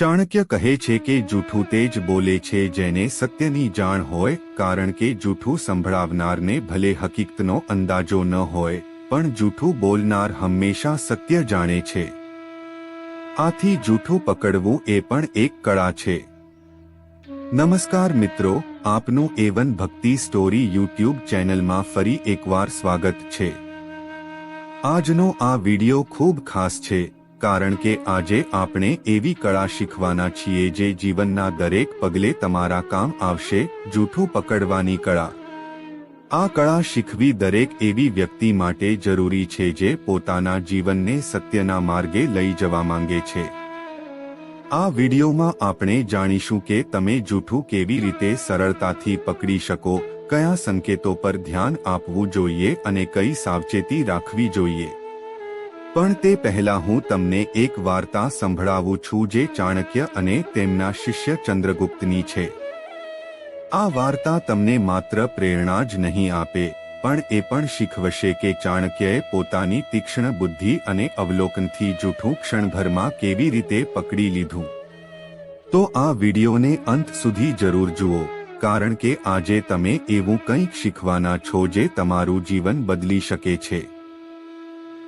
ચાણક્ય કહે છે કે જૂઠું તે જ બોલે છે, જેને સત્યની જાણ હોય, કારણ કે જૂઠું સંભળાવનારને ભલે હકીકતનો અંદાજો ન હોય, પણ જૂઠું બોલનાર હંમેશા સત્ય જાણે છે. આથી જૂઠું પકડવું એ પણ એક કળા છે. નમસ્કાર મિત્રો, આપનું એવન ભક્તિ સ્ટોરી યુટ્યુબ ચેનલમાં ફરી એકવાર સ્વાગત છે. આજનો આ વિડિયો ખૂબ ખાસ છે. કારણ કે આજે આપણે એવી કળા શીખવાના છીએ જે જીવનના દરેક પગલે તમારા કામ આવશે, જૂઠું પકડવાની કળા. આ કળા શીખવી દરેક એવી વ્યક્તિ માટે જરૂરી છે જે પોતાના જીવનને સત્યના માર્ગે લઈ જવા માંગે છે. આ વિડીયોમાં આપણે જાણીશું કે તમે જૂઠું કેવી રીતે સરળતાથી પકડી શકો, કયા સંકેતો પર ધ્યાન આપવું જોઈએ અને કઈ સાવચેતી રાખવી જોઈએ. પણ તે પહેલા હું તમને એક વાર્તા સંભળાવું છું જે ચાણક્ય અને તેમના શિષ્ય ચંદ્રગુપ્તની છે. આ વાર્તા તમને માત્ર પ્રેરણા જ નહીં આપે, પણ એ પણ શીખવશે કે ચાણક્યએ પોતાની તીક્ષ્ણ બુદ્ધિ અને અવલોકનથી જૂઠું ક્ષણભરમાં કેવી રીતે પકડી લીધું. તો આ વિડીયોને અંત સુધી જરૂર જુઓ, કારણ કે આજે તમે એવું કંઈક શીખવાના છો જે તમારું જીવન બદલી શકે છે.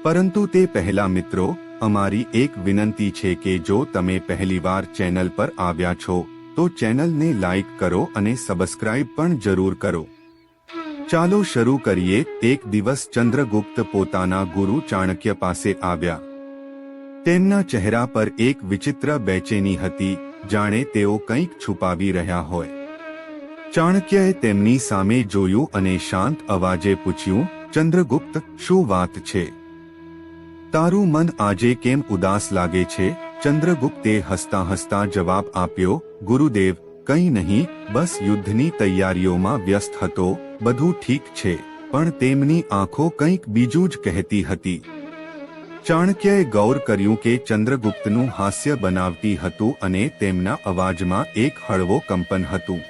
પરંતુ તે પહેલા મિત્રો, અમારી એક વિનંતી છે કે જો તમે પહેલીવાર ચેનલ પર આવ્યા છો, તો ચેનલને લાઇક કરો અને સબસ્ક્રાઇબ પણ જરૂર કરો. ચાલો શરૂ કરીએ, એક દિવસ ચંદ્રગુપ્ત પોતાના ગુરુ ચાણક્ય પાસે આવ્યા. તેમના ચહેરા પર એક વિચિત્ર બેચેની હતી, જાણે તેઓ કંઈક છુપાવી રહ્યા હોય. ચાણક્યએ તેમની સામે જોયું અને શાંત અવાજે પૂછ્યું, ચંદ્રગુપ્ત, શું વાત છે? તારું મન આજે કેમ ઉદાસ લાગે છે? ચંદ્રગુપ્તે હસતા હસતા જવાબ આપ્યો, ગુરુદેવ, કંઈ નહીં, બસ યુદ્ધની તૈયારીઓમાં વ્યસ્ત હતો, બધું ઠીક છે, પણ તેમની આંખો કંઈક બીજું જ કહેતી હતી. ચાણક્યએ ગૌર કર્યું કે ચંદ્રગુપ્તનું હાસ્ય બનાવતી હતું અને તેમના અવાજમાં એક હળવો કંપન હતું.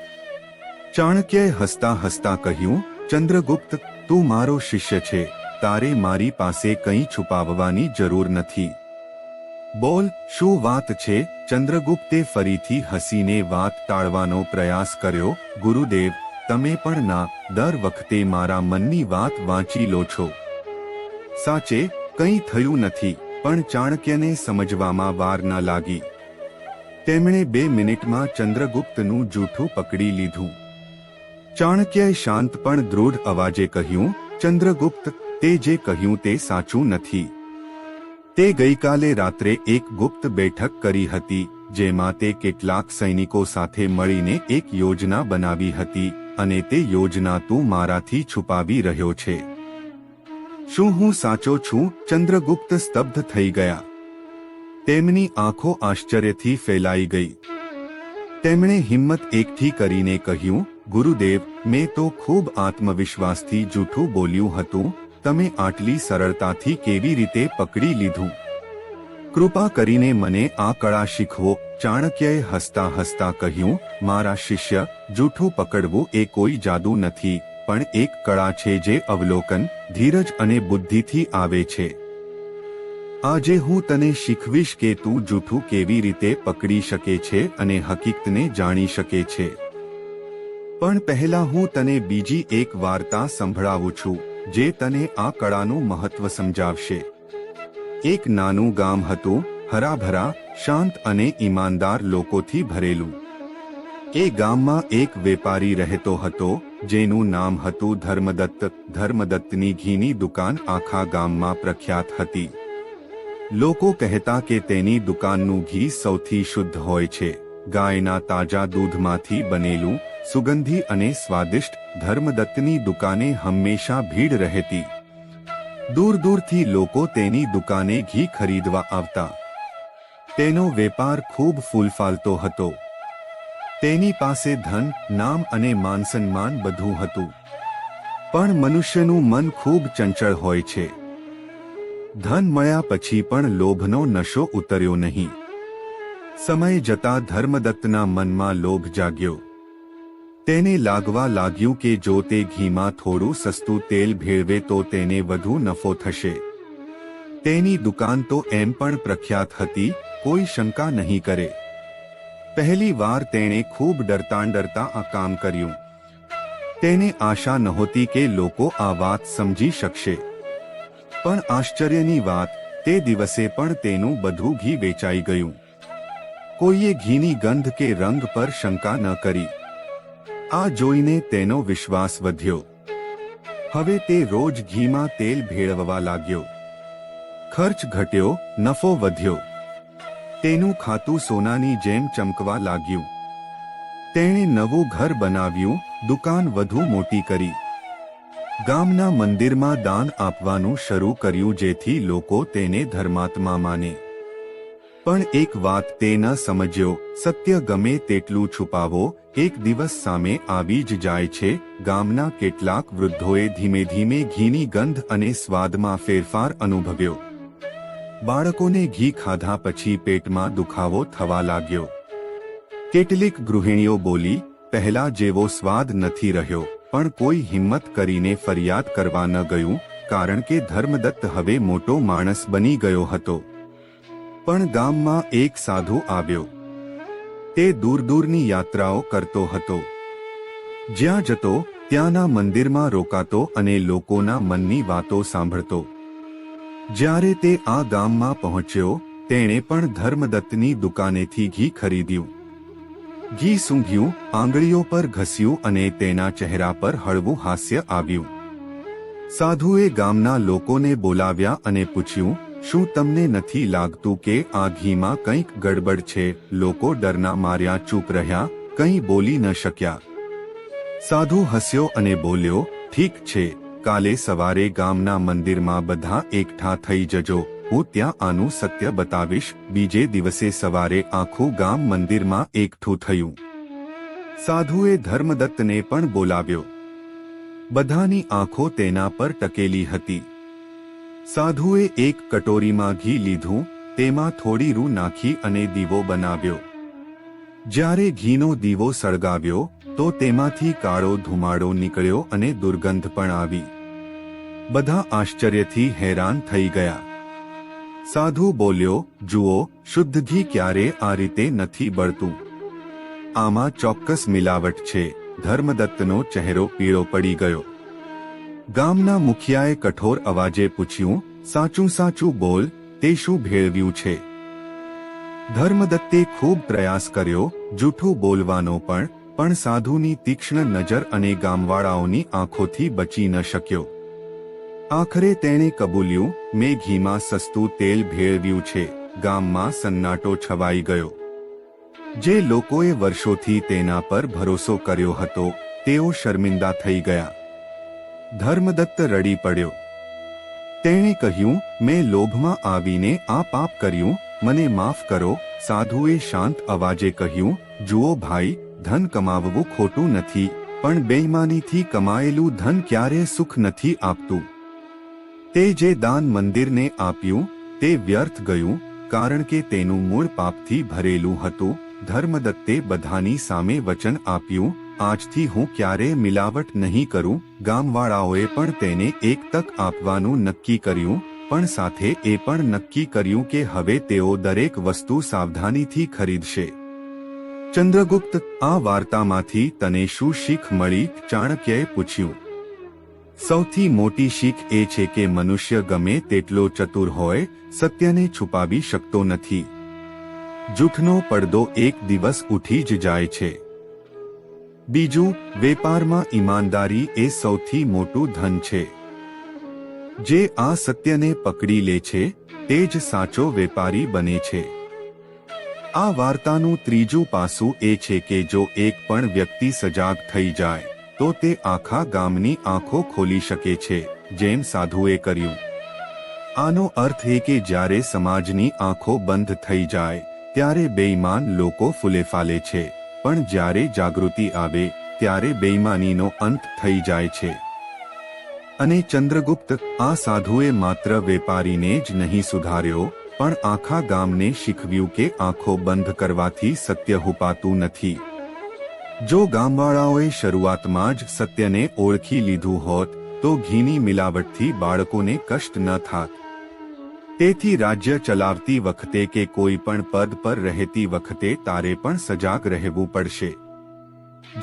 ચાણક્યએ હસતા હસતા કહ્યું, ચંદ્રગુપ્ત, તું મારો શિષ્ય છે. તારે મારી પાસે કંઈ છુપાવવાની જરૂર નથી. બોલ, શું વાત છે? ચંદ્રગુપ્તે ફરીથી હસીને વાત ટાળવાનો પ્રયાસ કર્યો, ગુરુદેવ, તમે પણ ના, દર વખતે મારા મનની વાત વાંચી લો છો. સાચે, કંઈ થયું નથી, પણ ચાણક્યને સમજવામાં વાર ન લાગી. તેમણે બે મિનિટમાં ચંદ્રગુપ્તનું જૂઠું પકડી લીધું. ચાણક્યએ શાંત પણ દૃઢ અવાજે કહ્યું, ચંદ્રગુપ્ત તે જે કહ્યું તે સાચું નથી. તે ગઈકાલે રાત્રે એક ગુપ્ત બેઠક કરી હતી, જેમાં તે કેટલાક સૈનિકો સાથે મળીને એક યોજના બનાવી હતી, અને તે યોજના તું મારાથી છુપાવી રહ્યો છે. શું હું સાચો છું? ચંદ્રગુપ્ત સ્તબ્ધ થઈ ગયા. તેમની આંખો આશ્ચર્યથી ફેલાઈ ગઈ. તેમણે હિંમત એકઠી કરીને કહ્યું, ગુરુદેવ, મેં તો ખૂબ આત્મવિશ્વાસથી જૂઠું બોલ્યું હતું તમે આટલી સરળતાથી કેવી રીતે પકડી લીધું? કૃપા કરીને મને આ કળા શીખવો. ચાણક્યએ હસતા હસતા કહ્યું, મારા શિષ્ય, જૂઠું પકડવું એ કોઈ જાદુ નથી, પણ એક કળા છે જે અવલોકન, ધીરજ અને બુદ્ધિથી આવે છે. આજે હું તને શીખવીશ કે તું જૂઠું કેવી રીતે પકડી શકે છે અને હકીકતને જાણી શકે છે. પણ પહેલા હું તને બીજી એક વાર્તા સંભળાવું છું. જે તને આ કળાનું મહત્વ સમજાવશે. એક નાનું ગામ હતું, હરાભરા, શાંત અને ઈમાનદાર લોકોથી ભરેલું. એ ગામમાં એક વેપારી રહેતો હતો, જેનું નામ હતું ધર્મદત્ત. ધર્મદત્તની ઘીની દુકાન આખા ગામમાં પ્રખ્યાત હતી. લોકો કહેતા કે તેની દુકાનનું ઘી સૌથી શુદ્ધ હોય છે. ગાયના તાજા દૂધમાંથી બનેલું સુગંધી અને સ્વાદિષ્ટ ધર્મદત્તની દુકાને હંમેશા ભીડ રહેતી. દૂર દૂરથી લોકો તેની દુકાને ઘી ખરીદવા આવતા. તેનો વેપાર ખૂબ ફૂલફાલતો હતો. તેની પાસે ધન, નામ અને માનસન્માન બધું હતું. પણ મનુષ્યનું મન ખૂબ ચંચળ હોય છે. ધન મળ્યા પછી પણ લોભનો નશો ઉતર્યો નહીં. સમય જતા ધર્મદત્તના મનમાં લોભ જાગ્યો. તેને લાગવા લાગ્યું કે જો તે ઘીમાં થોડું સસ્તું તેલ ભેળવે તો તેને વધુ નફો થશે. તેની દુકાન તો એમ પણ પ્રખ્યાત હતી, કોઈ શંકા નહીં કરે. પહેલી વાર તેણે ખૂબ ડરતા ડરતા આ કામ કર્યું. તેને આશા નહોતી કે લોકો આ વાત સમજી શકશે. પણ આશ્ચર્યની વાત, તે દિવસે પણ તેનું બધું ઘી વેચાઈ ગયું. કોઈએ ઘીની ગંધ કે રંગ પર શંકા ન કરી. આ જોઈને તેનો વિશ્વાસ વધ્યો. હવે તે રોજ ઘીમાં તેલ ભેળવવા લાગ્યો. ખર્ચ ઘટ્યો, નફો વધ્યો. તેનું ખાતું સોનાની જેમ ચમકવા લાગ્યું. તેણે નવું ઘર બનાવ્યું, દુકાન વધુ મોટી કરી. ગામના મંદિરમાં દાન આપવાનું શરૂ કર્યું જેથી લોકો તેને ધર્માત્મા માને. પણ એક વાત તે ન સમજ્યો, સત્ય ગમે તેટલું છુપાવો, એક દિવસ સામે આવી જ જાય છે, ગામના કેટલાક વૃદ્ધોએ ધીમે ધીમે ઘીની ગંધ અને સ્વાદમાં ફેરફાર અનુભવ્યો. બાળકોને ઘી ખાધા પછી પેટમાં દુખાવો થવા લાગ્યો. કેટલીક ગૃહિણીઓ બોલી, પહેલા જેવો સ્વાદ નથી રહ્યો, પણ કોઈ હિંમત કરીને ફરિયાદ કરવા ન ગયું, કારણ કે ધર્મદત્ત હવે મોટો માણસ બની ગયો હતો. પણ ગામમાં એક સાધુ આવ્યો. તે દૂર દૂરની યાત્રાઓ કરતો હતો. જ્યાં જતો, ત્યાંના મંદિરમાં રોકાતો અને લોકોના મનની વાતો સાંભળતો. જ્યારે તે આ ગામમાં પહોંચ્યો, તેણે પણ ધર્મદત્તની દુકાનેથી ઘી ખરીદ્યું. ઘી સૂંઘ્યું, આંગળીઓ પર ઘસ્યું અને તેના ચહેરા પર હળવું હાસ્ય આવ્યું. સાધુએ ગામના લોકોને બોલાવ્યા અને પૂછ્યું શું તમને નથી લાગતું કે આ ઘીમાં કંઈક ગડબડ છે? લોકો ડરના માર્યા, ચૂપ રહ્યા, કંઈ બોલી ન શક્યા. સાધુ હસ્યો અને બોલ્યો, ઠીક છે, કાલે સવારે ગામના મંદિરમાં બધા એકઠા થઈ જજો. હું ત્યાં આનું સત્ય બતાવીશ. બીજે દિવસે સવારે આખું ગામ મંદિરમાં એકઠું થયું. સાધુએ ધર્મદત્તને પણ બોલાવ્યો. બધાની આંખો તેના પર ટકેલી હતી. સાધુએ એક કટોરીમાં ઘી લીધું, તેમાં થોડી રૂ નાખી અને દીવો બનાવ્યો. જ્યારે ઘીનો દીવો સળગાવ્યો, તો તેમાંથી કાળો ધુમાડો નીકળ્યો અને દુર્ગંધ પણ આવી. બધા આશ્ચર્યથી હેરાન થઈ ગયા. સાધુ બોલ્યો, જુઓ, શુદ્ધ ઘી ક્યારે આ રીતે નથી બળતું? આમાં ચોક્કસ મિલાવટ છે. ધર્મદત્તનો ચહેરો પીળો પડી ગયો. ગામના મુખિયાએ કઠોર અવાજે પૂછ્યું, સાચું સાચું બોલ, તે શું ભેળવ્યું છે? ધર્મદત્તે ખૂબ પ્રયાસ કર્યો, જૂઠું બોલવાનો પણ પણ સાધુની તીક્ષ્ણ નજર અને ગામવાળાઓની આંખોથી બચી ન શક્યો. આખરે તેણે કબૂલ્યું, મેં ઘીમાં સસ્તું તેલ ભેળવ્યું છે, ગામમાં સન્નાટો છવાઈ ગયો. જે લોકોએ વર્ષોથી તેના પર ભરોસો કર્યો હતો, તેઓ શર્મિંદા થઈ ગયા. ધર્મદત્ત રડી પડ્યો. તેણે કહ્યું, મેં લોભમાં આવીને આ પાપ કર્યું, મને માફ કરો. સાધુએ શાંત અવાજે કહ્યું, જુઓ ભાઈ, ધન કમાવવું ખોટું નથી, પણ બેઈમાનીથી કમાયેલું ધન ક્યારે સુખ નથી આપતું. તે જે દાન મંદિરને આપ્યું, તે વ્યર્થ ગયું, કારણ કે તેનું મૂળ પાપથી ભરેલું હતું. ધર્મદત્તે બધાની સામે વચન આપ્યું આજથી હું ક્યારેય મિલાવટ નહીં કરું? ગામવાળાઓએ પણ તેને એક તક આપવાનું નક્કી કર્યું, પણ સાથે એ પણ નક્કી કર્યું કે હવે તેઓ દરેક વસ્તુ સાવધાનીથી ખરીદશે. ચંદ્રગુપ્ત આ વાર્તામાંથી તને શું શીખ મળી? ચાણક્યએ પૂછ્યું. સૌથી મોટી શીખ એ છે કે મનુષ્ય ગમે તેટલો ચતુર હોય, સત્યને છુપાવી શકતો નથી. જૂઠનો પડદો એક દિવસ ઉઠી જ જાય છે. બીજું, વેપારમાં ઈમાનદારી એ સૌથી મોટું ધન છે. જે આ સત્યને પકડી લે છે, તે જ સાચો વેપારી બને છે. આ વાર્તાનું ત્રીજું પાસું એ છે કે જો એક પણ વ્યક્તિ સજાગ થઈ જાય, તો તે આખા ગામની આંખો ખોલી શકે છે, જેમ સાધુએ કર્યું. આનો અર્થ એ કે જ્યારે સમાજની આંખો બંધ થઈ જાય, ત્યારે બેઈમાન લોકો ફૂલે ફાલે છે. પણ જ્યારે જાગૃતિ આવે, ત્યારે બેઈમાનીનો અંત થઈ જાય છે. અને ચંદ્રગુપ્ત આ સાધુએ માત્ર વેપારીને જ નહીં સુધાર્યો, પણ આખા ગામને શીખવ્યું કે આંખો બંધ કરવાથી સત્ય હુપાતું નથી. જો ગામવાળાઓએ શરૂઆતમાં જ સત્યને ઓળખી લીધું હોત, તો ઘીની મિલાવટથી બાળકોને કષ્ટ ન થાત. તેથી રાજ્ય ચલાવતી વખતે કે કોઈ પણ પદ પર રહેતી વખતે તારે પણ સજાગ રહેવું પડશે.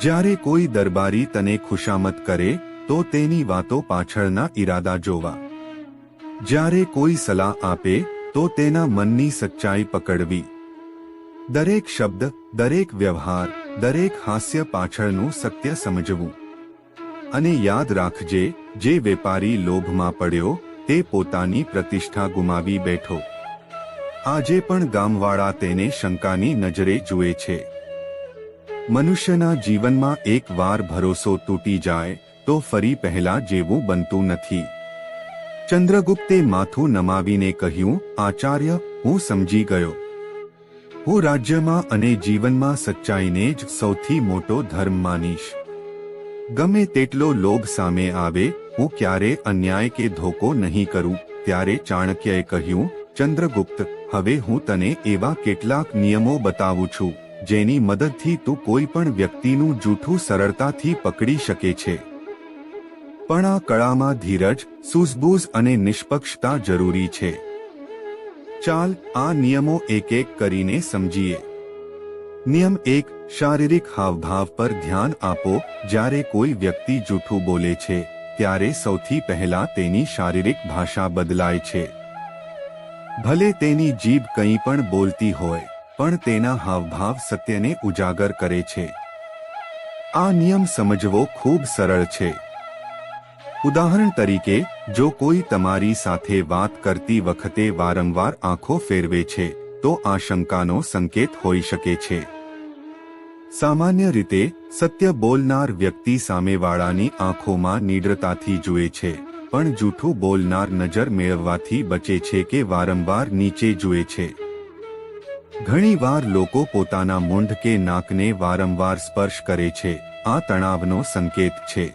જ્યારે કોઈ દરબારી તને ખુશામત કરે, તો તેની વાતો પાછળના ઈરાદા જોવા. જ્યારે કોઈ સલાહ આપે, તો તેના મનની સચ્ચાઈ પકડવી. દરેક શબ્દ, દરેક વ્યવહાર, દરેક હાસ્ય પાછળનું સત્ય સમજવું. અને યાદ રાખજે, જે વેપારી લોભમાં પડ્યો તે પોતાની પ્રતિષ્ઠા ગુમાવી બેઠો. આજે પણ ગામવાળા તેને શંકાની નજરે જુએ છે. મનુષ્યના જીવનમાં એક વાર ભરોસો તૂટી જાય, તો ફરી પહેલા જેવું બનતું નથી. ચંદ્રગુપ્તે માથું નમાવીને કહ્યું, આચાર્ય, હું સમજી ગયો. હું રાજ્યમાં અને જીવનમાં સચ્ચાઈને જ સૌથી મોટો ધર્મ માનીશ. ગમે તેટલો લોભ સામે આવે હું ક્યારે અન્યાય કે ધોકો નહીં કરું? ત્યારે ચાણક્યએ કહ્યું, ચંદ્રગુપ્ત, હવે હું તને એવા કેટલાક નિયમો બતાવું છું, જેની મદદથી તું કોઈ પણ વ્યક્તિનું જૂઠું સરળતાથી પકડી શકે છે. પણ આ કળામાં ધીરજ, સૂઝબૂઝ અને નિષ્પક્ષતા જરૂરી છે. ચાલ, આ નિયમો એક એક કરીને સમજીએ. નિયમ એક, શારીરિક હાવભાવ પર ધ્યાન આપો, જ્યારે કોઈ વ્યક્તિ જૂઠું બોલે છે. ત્યારે સૌથી પહેલા તેની શારીરિક ભાષા બદલાય છે. ભલે તેની જીભ કંઈ પણ બોલતી હોય, પણ તેના હાવભાવ સત્યને ઉજાગર કરે છે. આ નિયમ સમજવો ખૂબ સરળ છે. ઉદાહરણ તરીકે, જો કોઈ તમારી સાથે વાત કરતી વખતે વારંવાર આંખો ફેરવે છે, તો આશંકાનો સંકેત હોઈ શકે છે. સામાન્ય રીતે, સત્ય બોલનાર વ્યક્તિ સામેવાળાની આંખોમાં નિડ્રતાથી જુએ છે, પણ જૂઠું બોલનાર નજર મેળવવાથી બચે છે કે વારંવાર નીચે જુએ છે. ઘણીવાર લોકો પોતાના મૂંઢ કે નાકને વારંવાર સ્પર્શ કરે છે, આ તણાવનો સંકેત છે.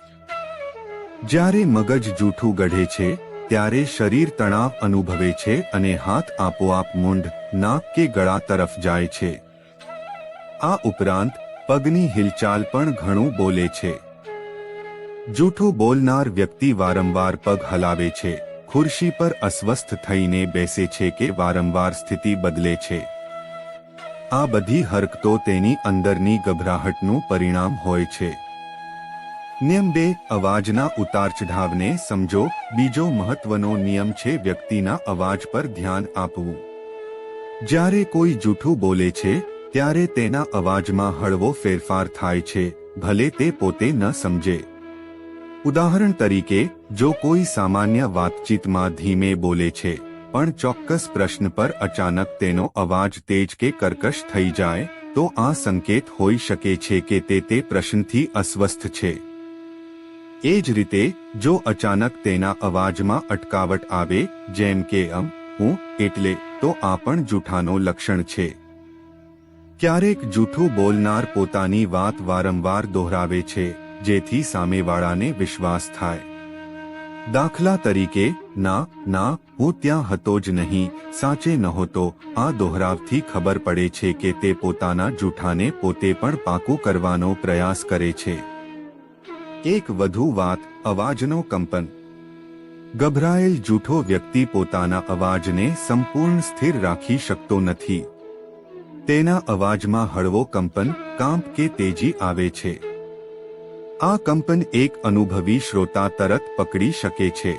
જ્યારે મગજ જૂઠું ગઢે છે, ત્યારે શરીર તણાવ અનુભવે છે અને હાથ આપોઆપ મૂંઢ, નાક કે ગળા તરફ જાય છે. આ ઉપરાંત પગની હિલચાલ પણ ઘણું બોલે છે. જૂઠું બોલનાર વ્યક્તિ વારંવાર પગ હલાવે છે. ખુરશી પર અસ્વસ્થ થઈને બેસે છે કે વારંવાર સ્થિતિ બદલે છે. આ બધી હરકતો તેની અંદરની ગભરાહટનું પરિણામ હોય છે. નિયમ બે, અવાજના ઉતાર ચઢાવને સમજો. બીજો મહત્વનો નિયમ છે વ્યક્તિના અવાજ પર ધ્યાન આપવું. જ્યારે કોઈ જૂઠું બોલે છે ત્યારે તેના અવાજમાં હળવો ફેરફાર થાય છે, ભલે તે પોતે ન સમજે. ઉદાહરણ તરીકે, જો કોઈ સામાન્ય વાતચીતમાં ધીમે બોલે છે, પણ ચોક્કસ પ્રશ્ન પર અચાનક તેનો અવાજ તેજ કે કર્કશ થઈ જાય, તો આ સંકેત હોઈ શકે છે કે તે તે પ્રશ્નથી અસ્વસ્થ છે. એ જ રીતે, જો અચાનક તેના અવાજમાં અટકાવટ આવે, જેમ કે અમ, હું, એટલે, તો આ પણ જૂઠાનો લક્ષણ છે. ક્યારેક જૂઠું બોલનાર પોતાની વાત વારંવાર દોહરાવે છે, જેથી સામેવાળાને વિશ્વાસ થાય. દાખલા તરીકે, ના ના, હું ત્યાં હતો જ નહીં, સાચે નહોતો. આ દોહરાવથી ખબર પડે છે કે તે પોતાના જૂઠાને પોતે પણ પાકું કરવાનો પ્રયાસ કરે છે. એક વધુ વાત, અવાજનો કંપન. ગભરાયેલ જૂઠો વ્યક્તિ પોતાના અવાજને સંપૂર્ણ સ્થિર રાખી શકતો નથી. તેના અવાજમાં હળવો કંપન, કાંપ કે તેજી આવે છે. આ કંપન એક અનુભવી શ્રોતા તરત પકડી શકે છે.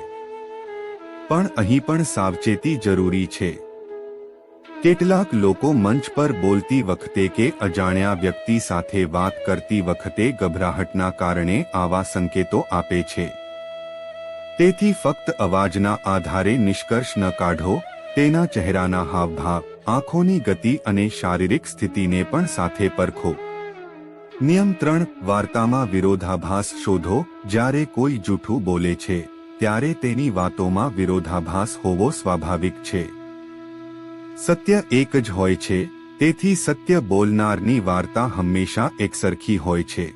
પણ અહીં પણ સાવચેતી જરૂરી છે. કેટલાક લોકો મંચ પર બોલતી વખતે કે અજાણ્યા વ્યક્તિ સાથે વાત કરતી વખતે ગભરાહટના કારણે આવા સંકેતો આપે છે. તેથી ફક્ત અવાજના આધારે નિષ્કર્ષ ન કાઢો તેના ચહેરાના હાવભાવ, આંખોની ગતિ અને શારીરિક સ્થિતિને પણ સાથે પરખો. નિયમ ત્રણ, વાર્તામાં વિરોધાભાસ શોધો, જ્યારે કોઈ જૂઠું બોલે છે, ત્યારે તેની વાતોમાં વિરોધાભાસ હોવો સ્વાભાવિક છે. સત્ય એક જ હોય છે, તેથી સત્ય બોલનારની વાર્તા હંમેશા એકસરખી હોય છે.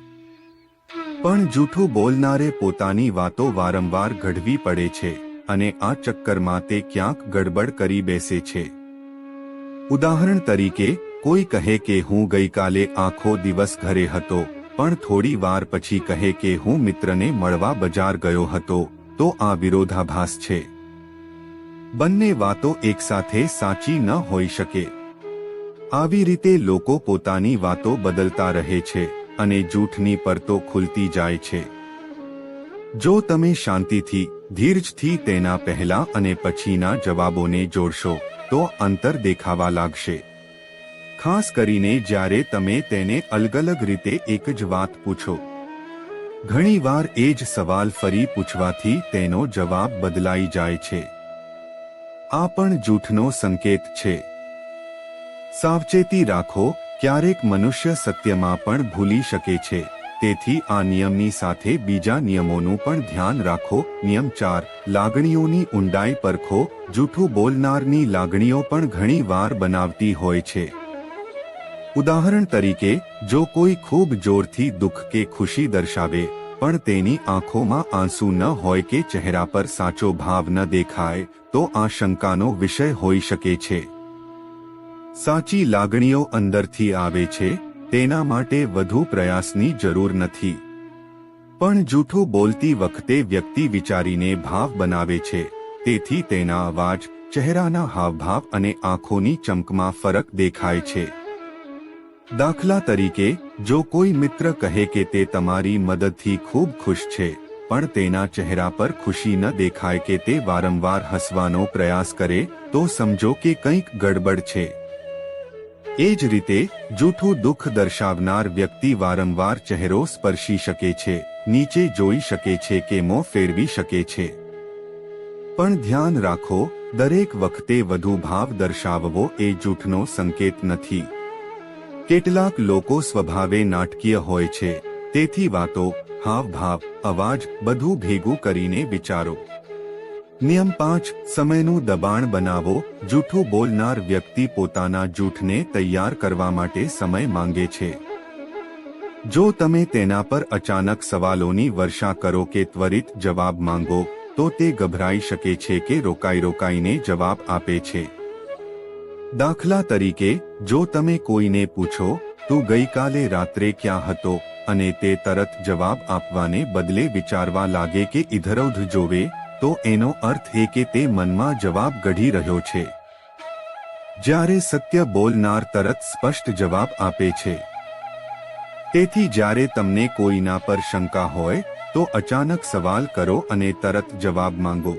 પણ જૂઠું બોલનારે પોતાની વાતો વારંવાર ઘડવી પડે છે. અને આ ચક્કરમાં તે ક્યાંક ગડબડ કરી બેસે છે. ઉદાહરણ તરીકે, કોઈ કહે કે હું ગઈકાલે આખો દિવસ ઘરે હતો, પણ થોડી વાર પછી કહે કે હું મિત્રને મળવા બજાર ગયો હતો, તો આ વિરોધાભાસ છે. બંને વાતો એકસાથે સાચી ન હોઈ શકે. આવી રીતે લોકો પોતાની વાતો બદલતા રહે છે અને જૂઠની પરતો ખુલતી જાય છે. જો તમે શાંતિથી ધીરજથી તેના પહેલા અને પછીના જવાબોને જોડશો, તો અંતર દેખાવા લાગશે. ખાસ કરીને જ્યારે તમે તેને અલગ અલગ રીતે એક જ વાત પૂછો. ઘણીવાર એ જ સવાલ ફરી પૂછવાથી તેનો જવાબ બદલાઈ જાય છે. આ પણ જૂઠનો સંકેત છે. સાવચેતી રાખો, ક્યારેક મનુષ્ય સત્યમાં પણ ભૂલી શકે છે. તેથી આ નિયમની સાથે બીજા નિયમોનું પણ ધ્યાન રાખો. નિયમ ચાર, લાગણીઓની ઊંડાઈ પરખો. જૂઠું બોલનારની લાગણીઓ પણ ઘણી વાર બનાવતી હોય છે. ઉદાહરણ તરીકે, જો કોઈ ખૂબ જોરથી દુઃખ કે ખુશી દર્શાવે, પણ તેની આંખોમાં આંસુ ન હોય કે ચહેરા પર સાચો ભાવ ન દેખાય, તો આ શંકાનો વિષય હોઈ શકે છે. સાચી લાગણીઓ અંદરથી આવે છે. તેના માટે વધુ પ્રયાસની જરૂર નથી. પણ જૂઠું બોલતી વખતે વ્યક્તિ વિચારીને ભાવ બનાવે છે, તેથી તેના અવાજ, ચહેરાના હાવભાવ અને આંખોની ચમકમાં ફરક દેખાય છે. દાખલા તરીકે, જો કોઈ મિત્ર કહે કે તે તમારી મદદથી ખૂબ ખુશ છે, પણ તેના ચહેરા પર ખુશી ન દેખાય કે તે વારંવાર હસવાનો પ્રયાસ કરે, તો સમજો કે કંઈક ગડબડ છે. એ જ રીતે જૂઠું દુઃખ દર્શાવનાર વ્યક્તિ વારંવાર ચહેરો સ્પર્શી શકે છે, નીચે જોઈ શકે છે કે મો ફેરવી શકે છે. પણ ધ્યાન રાખો, દરેક વખતે વધુ ભાવ દર્શાવવો એ જૂઠનો સંકેત નથી. કેટલાક લોકો સ્વભાવે નાટકીય હોય છે, તેથી વાતો, હાવભાવ, અવાજ બધું ભેગું કરીને વિચારો. નિયમ પાંચ, સમયનું દબાણ બનાવો, જૂઠું બોલનાર વ્યક્તિ પોતાના જૂઠને તૈયાર કરવા માટે સમય માંગે છે. જો તમે તેના પર અચાનક સવાલોની વર્ષા કરો કે ત્વરિત જવાબ માંગો, તો તે ગભરાઈ શકે છે કે રોકાઈ રોકાઈને જવાબ આપે છે. દાખલા તરીકે, જો તમે કોઈને પૂછો, તું ગઈકાલે રાત્રે ક્યાં હતો? અને તે તરત જવાબ આપવાને બદલે વિચારવા લાગે કે ઇધરૌધ જોવે તો એનો અર્થ એ કે તે મનમાં જવાબ ગઢી રહ્યો છે. જ્યારે સત્ય બોલનાર તરત સ્પષ્ટ જવાબ આપે છે. તેથી જ્યારે તમને કોઈના પર શંકા હોય, તો અચાનક સવાલ કરો અને તરત જવાબ માંગો.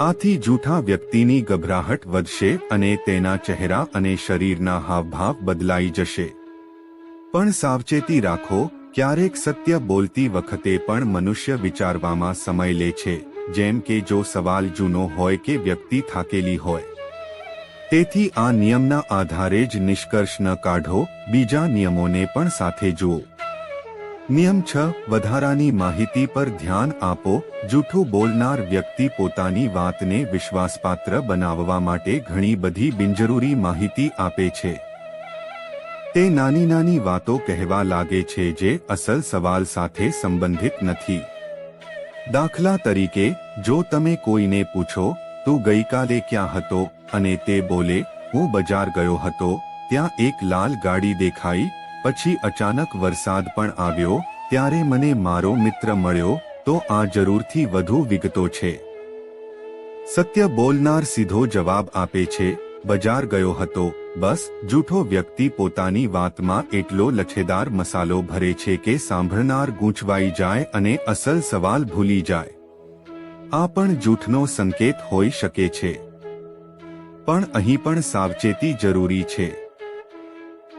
આથી જૂઠા વ્યક્તિની ગભરાહટ વધશે અને તેના ચહેરા અને શરીરના હાવભાવ બદલાઈ જશે. પણ સાવચેતી રાખો, ક્યારેક સત્ય બોલતી વખતે પણ મનુષ્ય વિચારવામાં સમય લે છે. જેમ કે જો સવાલ જૂનો હોય કે વ્યક્તિ થાકેલી હોય. તેથી આ નિયમના આધારે જ નિષ્કર્ષ ન કાઢો, બીજા નિયમોને પણ સાથે જુઓ. નિયમ છ, વધારાની માહિતી પર ધ્યાન આપો, જૂઠું બોલનાર વ્યક્તિ પોતાની વાતને વિશ્વાસપાત્ર બનાવવા માટે ઘણી બધી બિનજરૂરી માહિતી આપે છે. તે નાની નાની વાતો કહેવા લાગે છે જે અસલ સવાલ સાથે સંબંધિત નથી. દાખલા તરીકે, જો તમે કોઈને પૂછો, તું ગઈકાલે ક્યાં હતો? અને તે બોલે, હું બજાર ગયો હતો. ત્યાં એક લાલ ગાડી દેખાઈ, પછી અચાનક વરસાદ પણ આવ્યો, ત્યારે મને મારો મિત્ર મળ્યો, તો આ જરૂરથી વધુ વિગતો છે. સત્ય બોલનાર સીધો જવાબ આપે છે બજાર ગયો હતો. બસ, જૂઠો વ્યક્તિ પોતાની વાતમાં એટલો લછેદાર મસાલો ભરે છે કે સાંભળનાર ગૂંચવાઈ જાય અને અસલ સવાલ ભૂલી જાય. આ પણ જૂઠનો સંકેત હોઈ શકે છે. પણ અહીં પણ સાવચેતી જરૂરી છે.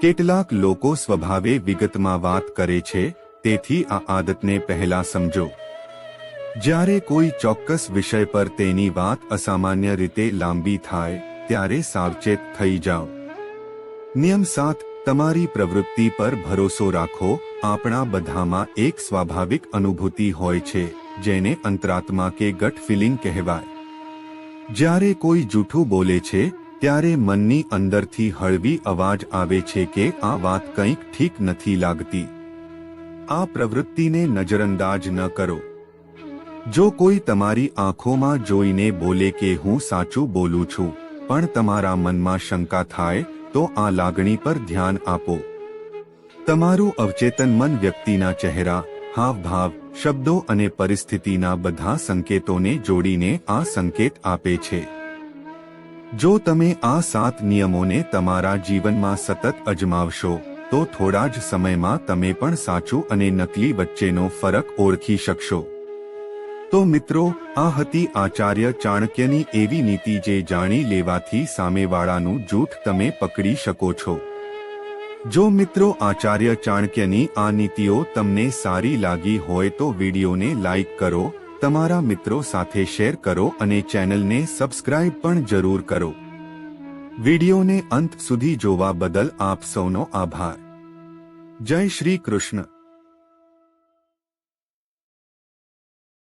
કેટલાક લોકો સ્વભાવે વિગતમાં વાત કરે છે, તેથી આ આદતને પહેલા સમજો. જ્યારે કોઈ ચોક્કસ વિષય પર તેની વાત અસામાન્ય રીતે લાંબી થાય ત્યારે સાવચેત થઈ જાઓ. નિયમ સાત, તમારી પ્રવૃત્તિ પર ભરોસો રાખો. આપણા બધામાં એક સ્વાભાવિક અનુભૂતિ હોય છે, જેને અંતરાત્મા કે ગટ ફિલિંગ કહેવાય. જ્યારે કોઈ જૂઠું બોલે છે, ત્યારે મનની અંદરથી હળવી અવાજ આવે છે કે આ વાત કંઈક ઠીક નથી લાગતી. આ પ્રવૃત્તિને નજરઅંદાજ ન કરો. જો કોઈ તમારી આંખોમાં જોઈને બોલે કે હું સાચું બોલું છું પણ તમારા મનમાં શંકા થાય, તો આ લાગણી પર ધ્યાન આપો. તમારું અવચેતન મન વ્યક્તિના ચહેરા, હાવભાવ, શબ્દો અને પરિસ્થિતિના બધા સંકેતોને જોડીને આ સંકેત આપે છે. જો તમે આ સાત નિયમોને તમારા જીવનમાં સતત અજમાવશો, તો થોડા જ સમયમાં તમે પણ સાચું અને નકલી વચ્ચેનો ફરક ઓળખી શકશો. તો મિત્રો, આ હતી આચાર્ય ચાણક્યની એવી નીતિ જે જાણી લેવાથી સામેવાળાનું જૂઠ તમે પકડી શકો છો. જો મિત્રો આચાર્ય ચાણક્યની આ નીતિઓ તમને સારી લાગી હોય તો વિડીયોને લાઇક કરો, તમારા મિત્રો સાથે શેર કરો અને ચેનલને સબસ્ક્રાઇબ પણ જરૂર કરો. વિડીયોને અંત સુધી જોવા બદલ આપ સૌનો આભાર. જય શ્રી કૃષ્ણ.